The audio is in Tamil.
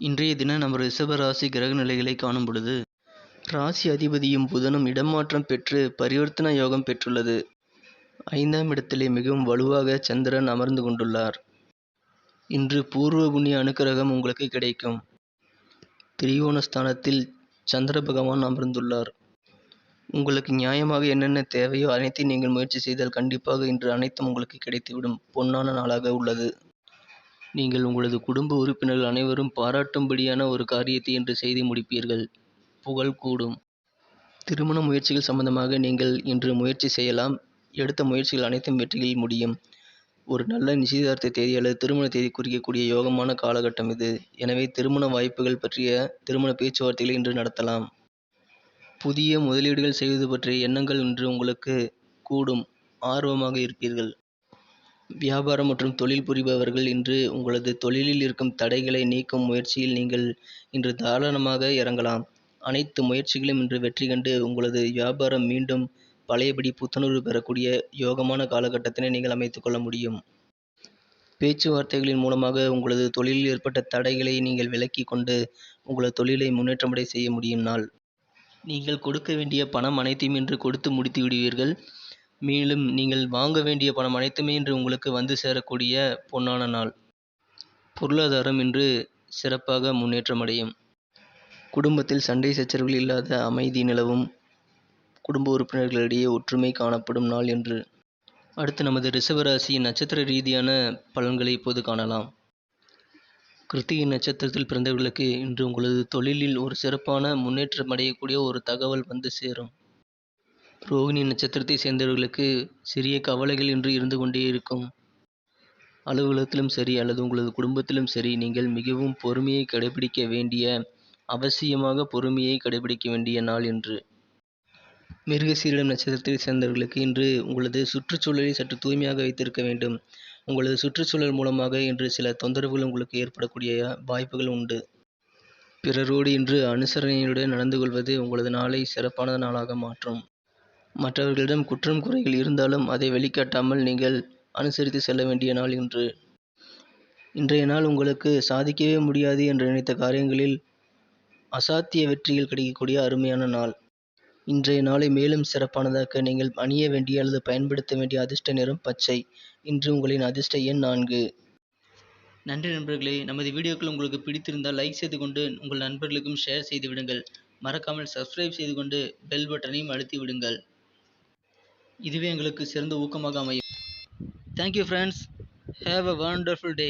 இன்றைய தினம் நம்ம ரிஷபராசி கிரக நிலைகளை காணும் பொழுது ராசி அதிபதியும் புதனும் இடமாற்றம் பெற்று பரிவர்த்தன யோகம் பெற்றுள்ளது. ஐந்தாம் இடத்திலே மிகவும் வலுவாக சந்திரன் அமர்ந்து கொண்டுள்ளார். இன்று பூர்வ புண்ணிய அனுக்கிரகம் உங்களுக்கு கிடைக்கும். திரிகோணஸ்தானத்தில் சந்திர பகவான் அமர்ந்துள்ளார். உங்களுக்கு நியாயமாக என்னென்ன தேவையோ அனைத்தையும் நீங்கள் முயற்சி செய்தால் கண்டிப்பாக இன்று அனைத்தும் உங்களுக்கு கிடைத்துவிடும். பொன்னான நாளாக உள்ளது. நீங்கள் உங்களது குடும்ப உறுப்பினர்கள் அனைவரும் பாராட்டும்படியான ஒரு காரியத்தை இன்று செய்து முடிப்பீர்கள். புகழ் கூடும். திருமண முயற்சிகள் சம்பந்தமாக நீங்கள் இன்று முயற்சி செய்யலாம். எடுத்த முயற்சிகள் அனைத்தும் வெற்றியில் முடியும். ஒரு நல்ல நிச்சயதார்த்த தேதி அல்லது திருமண தேதி குறிக்கக்கூடிய யோகமான காலகட்டம் இது. எனவே திருமண வாய்ப்புகள் பற்றிய திருமண பேச்சுவார்த்தைகளை இன்று நடத்தலாம். புதிய முதலீடுகள் செய்வது பற்றிய எண்ணங்கள் இன்று உங்களுக்கு கூடும். ஆர்வமாக இருப்பீர்கள். வியாபாரம் மற்றும் தொழில் புரிபவர்கள் இன்று உங்களது தொழிலில் இருக்கும் தடைகளை நீக்கும் முயற்சியில் நீங்கள் இன்று தாராளமாக இறங்கலாம். அனைத்து முயற்சிகளும் இன்று வெற்றி கண்டு உங்களது வியாபாரம் மீண்டும் பழையபடி புத்துணர்வு பெறக்கூடிய யோகமான காலகட்டத்தினை நீங்கள் அமைத்துக் கொள்ள முடியும். பேச்சுவார்த்தைகளின் மூலமாக உங்களது தொழிலில் ஏற்பட்ட தடைகளை நீங்கள் விலக்கி கொண்டு உங்களது தொழிலை முன்னேற்றமடை செய்ய முடியும். நாள். நீங்கள் கொடுக்க வேண்டிய பணம் அனைத்தையும் இன்று கொடுத்து முடித்து விடுவீர்கள். மேலும் நீங்கள் வாங்க வேண்டிய பணம் அனைத்துமே இன்று உங்களுக்கு வந்து சேரக்கூடிய பொன்னான நாள். பொருளாதாரம் இன்று சிறப்பாக முன்னேற்றமடையும். குடும்பத்தில் சண்டை சச்சரவுகள் இல்லாத அமைதி நிலவும். குடும்ப உறுப்பினர்களிடையே ஒற்றுமை காணப்படும் நாள் என்று. அடுத்து நமது ரிஷபராசியின் நட்சத்திர ரீதியான பலன்களை இப்போது காணலாம். கிருத்திகை நட்சத்திரத்தில் பிறந்தவர்களுக்கு இன்று உங்களது தொழிலில் ஒரு சிறப்பான முன்னேற்றம் அடையக்கூடிய ஒரு தகவல் வந்து சேரும். ரோகிணி நட்சத்திரத்தை சேர்ந்தவர்களுக்கு சிறிய கவலைகள் இன்று இருந்து கொண்டே இருக்கும். அலுவலகத்திலும் சரி அல்லது உங்களது குடும்பத்திலும் சரி நீங்கள் மிகவும் பொறுமையை கடைபிடிக்க வேண்டிய அவசியமாக பொறுமையை கடைபிடிக்க வேண்டிய நாள் என்று மிருகசீரிடம் நட்சத்திரத்தை சேர்ந்தவர்களுக்கு இன்று உங்களது சுற்றுச்சூழலை சற்று தூய்மையாக வைத்திருக்க வேண்டும். உங்களது சுற்றுச்சூழல் மூலமாக இன்று சில தொந்தரவுகள் உங்களுக்கு ஏற்படக்கூடிய வாய்ப்புகள் உண்டு. பிறரோடு இன்று அனுசரணையுடன் நடந்து கொள்வது உங்களது நாளை சிறப்பான நாளாக மாற்றும். மற்றவர்களிடம் குற்றம் குறைகள் இருந்தாலும் அதை வெளிக்காட்டாமல் நீங்கள் அனுசரித்து செல்ல வேண்டிய நாள் இன்று. இன்றைய நாள் உங்களுக்கு சாதிக்கவே முடியாது என்று நினைத்த காரியங்களில் அசாத்திய வெற்றிகள் கிடைக்கக்கூடிய அருமையான நாள். இன்றைய நாளை மேலும் சிறப்பானதாக்க நீங்கள் அணிய வேண்டிய அல்லது பயன்படுத்த வேண்டிய அதிர்ஷ்ட நிறம் பச்சை. இன்று உங்களின் அதிர்ஷ்ட எண் நான்கு. நன்றி நண்பர்களே. நமது வீடியோக்கள் உங்களுக்கு பிடித்திருந்தால் லைக் செய்து கொண்டு உங்கள் நண்பர்களுக்கும் ஷேர் செய்து விடுங்கள். மறக்காமல் சப்ஸ்கிரைப் செய்து கொண்டு பெல் பட்டனையும் அழுத்தி விடுங்கள். இதுவே எங்களுக்கு சிறந்த ஊக்கமாக அமையும். Thank you friends have a wonderful day